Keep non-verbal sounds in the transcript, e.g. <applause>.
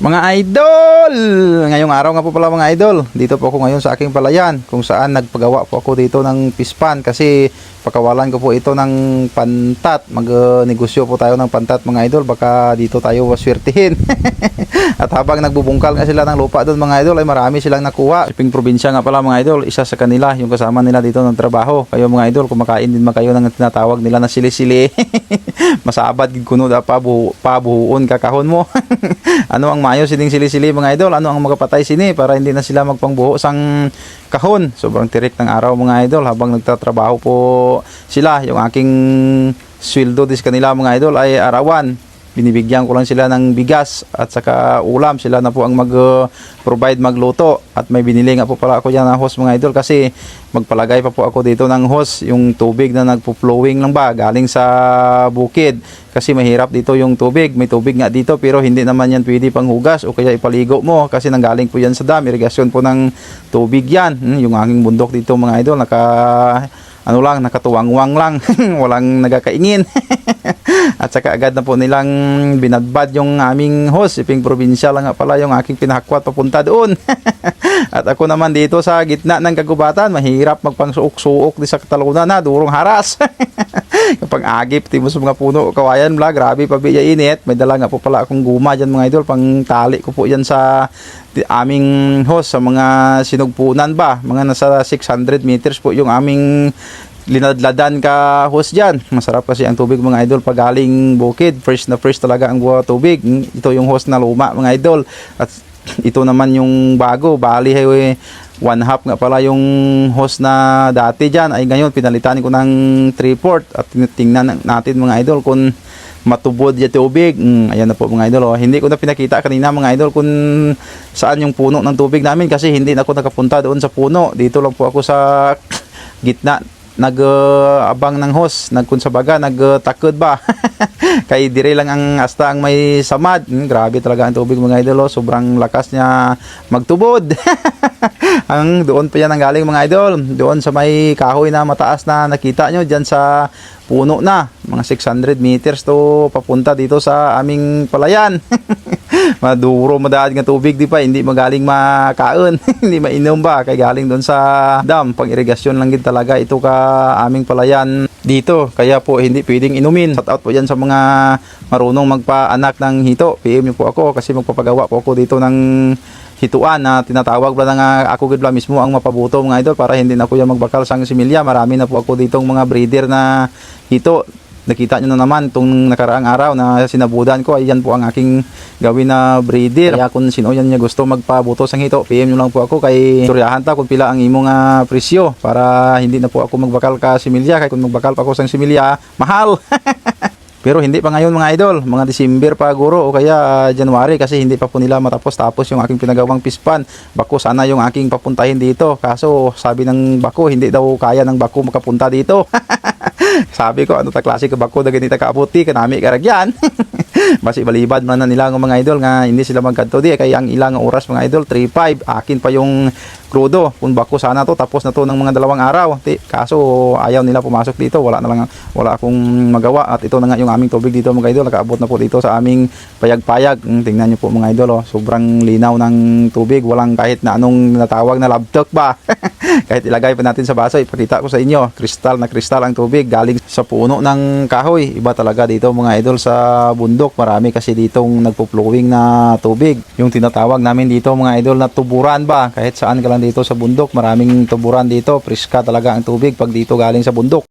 Mga idol! Ngayong araw nga po pala mga idol. Dito po ako ngayon sa aking palayan kung saan nagpagawa po ako dito ng pispan kasi pakawalan ko po ito ng pantat. Mag-negosyo po tayo ng pantat mga idol. Baka dito tayo waswertihin. <laughs> At habang nagbubungkal nga sila ng lupa doon mga idol ay marami silang nakuha. Siping probinsya nga pala mga idol. Isa sa kanila yung kasama nila dito ng trabaho. Kayo mga idol kumakain din man kayo ng tinatawag nila na sili-sili. <laughs> Masabad gid kuno da pa buhu, pabuhuon kakahon mo. <laughs> ano ang mayo sining sili-sili mga idol? Ano ang magapatay sini para hindi na sila magpangbuho sang kahon. Sobrang tirik ng araw mga idol habang nagtatrabaho po sila. Yung aking sweldo dis kanila mga idol ay arawan. Binibigyan ko lang sila ng bigas at saka ulam. Sila na po ang mag-provide magluto. At may binili nga po pala ako dyan ng hose mga idol kasi magpalagay pa po ako dito ng hose. Yung tubig na nagpo-flowing lang ba galing sa bukid. Kasi mahirap dito yung tubig. May tubig nga dito pero hindi naman yan pwede pang hugas o kaya ipaligo mo kasi nanggaling po yan sa dam. Irigasyon po ng tubig yan. Hmm, yung aking bundok dito mga idol naka ano lang, nakatuwangwang lang. <laughs> Walang nagakaingin. <laughs> At saka agad na po nilang binadbad yung aming host. Iping probinsya lang nga pala yung aking pinahakwat papunta doon. <laughs> At ako naman dito sa gitna ng kagubatan, mahirap magpangsuok-suok di sa katalunan na, durong haras. Kapag agip, timo sa mga puno, kawayan bla, grabe pa biya init. May dala nga po pala akong guma dyan mga idol, pang tali ko po yan sa aming host, sa mga sinugpunan ba. Mga nasa 600 meters po yung aming linadladan ka hose dyan. Masarap kasi ang tubig mga idol pag galing bukid. Fresh na fresh talaga ang buha tubig. Hmm, ito yung hose na luma mga idol. At ito naman yung bago. Bali, hey, 1 half nga pala yung host na dati dyan. Ay ngayon pinalitan ko ng 3 fourth. At tingnan natin mga idol kung matubod yung tubig. Mm, ayan na po mga idol oh. hindi ko na pinakita kanina mga idol kung saan yung puno ng tubig namin. Kasi hindi na ako nakapunta doon sa puno. Dito lang po ako sa <coughs> gitna. Nag-abang uh, ng host. Nagkunsabaga nagtakod uh, ba? <laughs> Kay dire lang ang asta ang may samad. Hmm, grabe talaga ang tubig mga idolo oh. sobrang lakas niya magtubod. <laughs> ang doon pa yan ang galing mga idol, doon sa may kahoy na mataas na nakita nyo dyan sa puno na, mga 600 meters to papunta dito sa aming palayan. <laughs> maduro madaan nga tubig di pa hindi magaling makaon <laughs> hindi mainom ba? Kay galing doon sa dam. Pang irigasyon lang gid talaga ito ka aming palayan dito. Kaya po hindi pwedeng inumin. Shout out po yan sa mga marunong magpaanak ng hito. PM niyo po ako kasi magpapagawa po ako dito ng hituan na tinatawag ba nga ako gid mismo ang mapabuto mga idol para hindi na po yan magbakal sang similya marami na po ako ditong mga breeder na hito. Nakita nyo na naman itong nakaraang araw na sinabudan ko. Ay yan po ang aking gawin na breeder. Kaya kung sino yan niya gusto magpabuto sang hito PM nyo lang po ako kay suryahan ta kung pila ang imong nga presyo para hindi na po ako magbakal ka similya kay kung magbakal pa ako sang similya mahal <laughs> Pero hindi pa ngayon mga idol, mga December pa guro o kaya ah, January kasi hindi pa po nila matapos tapos yung aking pinagawang pispan. Bako sana yung aking papuntahin dito. Kaso sabi ng Bako hindi daw kaya ng Bako makapunta dito. <laughs> sabi ko ano ta klase ka Bako na ganita kaabuti kanami karagyan. <laughs> Basi balibad man na nila mga idol nga hindi sila magkadto di kaya ang ilang oras mga idol 3-5 akin pa yung krudo. Kung bako sana to tapos na to ng mga dalawang araw. Ti, kaso ayaw nila pumasok dito. Wala na lang wala akong magawa. At ito na nga yung aming tubig dito mga idol. Nakaabot na po dito sa aming payag-payag. Mm, tingnan nyo po mga idol oh. sobrang linaw ng tubig. Walang kahit na anong natawag na labtok ba? <laughs> Kahit ilagay pa natin sa baso ipakita ko sa inyo kristal na kristal ang tubig. Galing sa puno ng kahoy. Iba talaga dito mga idol sa bundok. Marami kasi ditong nagpo-flowing na tubig. Yung tinatawag namin dito mga idol na tuburan ba? Kahit saan ka dito sa bundok. Maraming tuburan dito. Priska talaga ang tubig pag dito galing sa bundok